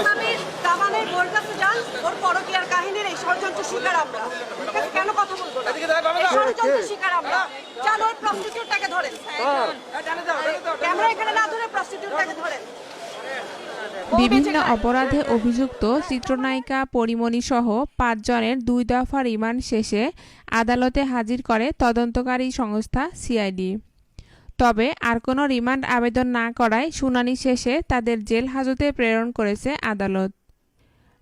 আসামির দামানের বোর কাছে যান ওর পরকীয়ার কাহিনীর এই ষড়যন্ত্র শিকার আমরা। কেন কথা বলব না? ষড়যন্ত্র শিকার আমরা। যান ওই প্রস্টিটিউটটাকে ধরেন। ক্যামেরা এখানে না ধরে প্রস্টিটিউটটাকে ধরেন। বিভিন্ন অপরাধে অভিযুক্ত চিত্রনায়িকা পরিমণি সহ পাঁচজনের দুই দফা রিমান্ড শেষে আদালতে হাজির করে তদন্তকারী সংস্থা সিআইডি। তবে আর কোনো রিমান্ড আবেদন না করায় শুনানি শেষে তাদের জেল হাজতে প্রেরণ করেছে আদালত।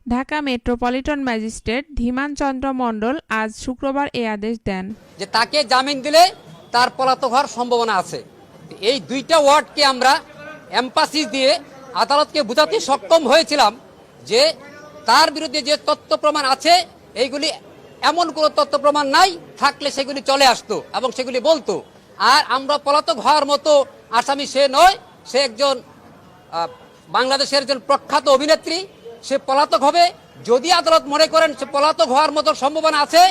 ঢাকা মেট্রোপলিটন ম্যাজিস্ট্রেট ধীমান চন্দ্র মণ্ডল আজ শুক্রবার এ আদেশ দেন। যে তাকে জামিন দিলে তার পলাতক হওয়ার সম্ভাবনা আছে। এই দুইটা ওয়ার্ডকে আমরা এম্পাসিস দিয়ে আদালতকে বোঝাতে সক্ষম হয়েছিলাম যে তার বিরুদ্ধে যে তথ্য প্রমাণ আছে, এইগুলি এমন কোনো তথ্য প্রমাণ নাই, থাকলে সেগুলি চলে আসতো এবং সেগুলি বলতো। আর আমরা পলাতক হওয়ার মতো আসামি সে নয়, সে একজন বাংলাদেশের একজন প্রখ্যাত অভিনেত্রী, সে পলাতক হবে। যদি আদালত মনে করেন সে পলাতক হওয়ার মতো সম্ভাবনা আছে,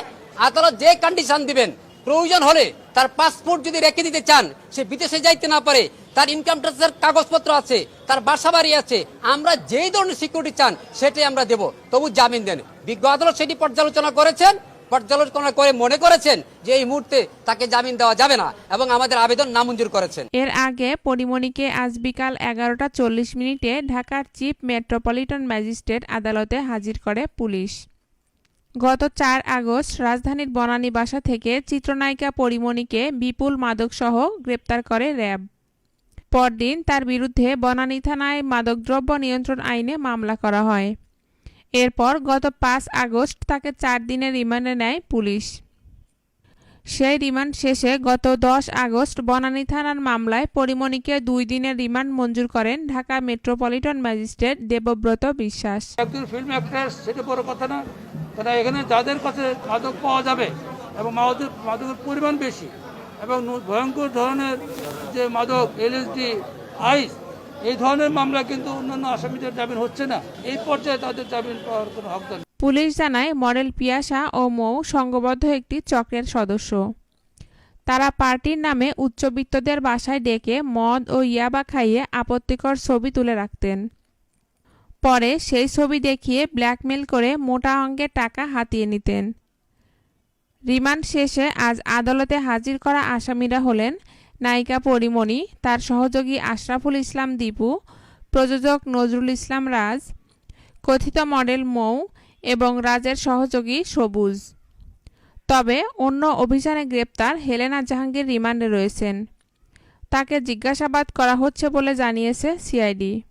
আদালত যে কন্ডিশন দিবেন, প্রয়োজন হলে তার পাসপোর্ট যদি রেখে দিতে চান, সে বিদেশে যাইতে না পারে, তার ইনকাম ট্যাক্সের কাগজপত্র আছে, তার বাসা বাড়ি আছে, আমরা যেই ধরনের সিকিউরিটি চান, সেটাই আমরা দেব। তবু জামিন দেন। বিজ্ঞ আদালত সেটি পর্যালোচনা করেছেন। পর্যালোচনা করে মনে করেছেন যে এই মুহূর্তে তাকে জামিন দেওয়া যাবে না এবং আমাদের আবেদন নামঞ্জুর করেছেন। এর আগে পরিমণিকে আজ বিকাল এগারোটা চল্লিশ মিনিটে ঢাকার চিফ মেট্রোপলিটন ম্যাজিস্ট্রেট আদালতে হাজির করে পুলিশ। গত চার আগস্ট রাজধানীর বনানী বাসা থেকে চিত্রনায়িকা পরিমণিকে বিপুল মাদকসহ গ্রেপ্তার করে র্যাব। পরদিন তার বিরুদ্ধে বনানী থানায় মাদকদ্রব্য নিয়ন্ত্রণ আইনে মামলা করা হয়। এরপর গত পাঁচ আগস্ট তাকে চার দিনের রিমান্ডে নেয় পুলিশ। সেই রিমান্ড শেষে গত দশ আগস্ট বনানী থানার মামলায় পরিমণিকে দুই দিনের রিমান্ড মঞ্জুর করেন ঢাকা মেট্রোপলিটন ম্যাজিস্ট্রেট দেবব্রত বিশ্বাস। একজন ফিল্ম অ্যাক্ট্রেস সেটা বড় কথা না। তারা এখানে যাদের কাছে মাদক পাওয়া যাবে এবং মাদক, মাদকের পরিমাণ বেশি এবং ভয়ঙ্কর ধরনের যে মাদক এলএসডি আইস এই ধরনের মামলা কিন্তু অন্যান্য আসামিদের জামিন হচ্ছে না। এই পর্যায়ে তাদের জামিন পাওয়ার কোনো হকদার। পুলিশ জানায়, মডেল পিয়াসা ও মৌ সংঘবদ্ধ একটি চক্রের সদস্য। তারা পার্টির নামে উচ্চবিত্তদের বাসায় ডেকে মদ ও ইয়াবা খাইয়ে আপত্তিকর ছবি তুলে রাখতেন। পরে সেই ছবি দেখিয়ে ব্ল্যাকমেল করে মোটা অঙ্কের টাকা হাতিয়ে নিতেন। রিমান্ড শেষে আজ আদালতে হাজির করা আসামিরা হলেন নায়িকা পরিমণি, তার সহযোগী আশরাফুল ইসলাম দীপু, প্রযোজক নজরুল ইসলাম রাজ, কথিত মডেল মৌ এবং রাজের সহযোগী সবুজ। তবে অন্য অভিযানে গ্রেপ্তার হেলেনা জাহাঙ্গীর রিমান্ডে রয়েছেন। তাকে জিজ্ঞাসাবাদ করা হচ্ছে বলে জানিয়েছে সিআইডি।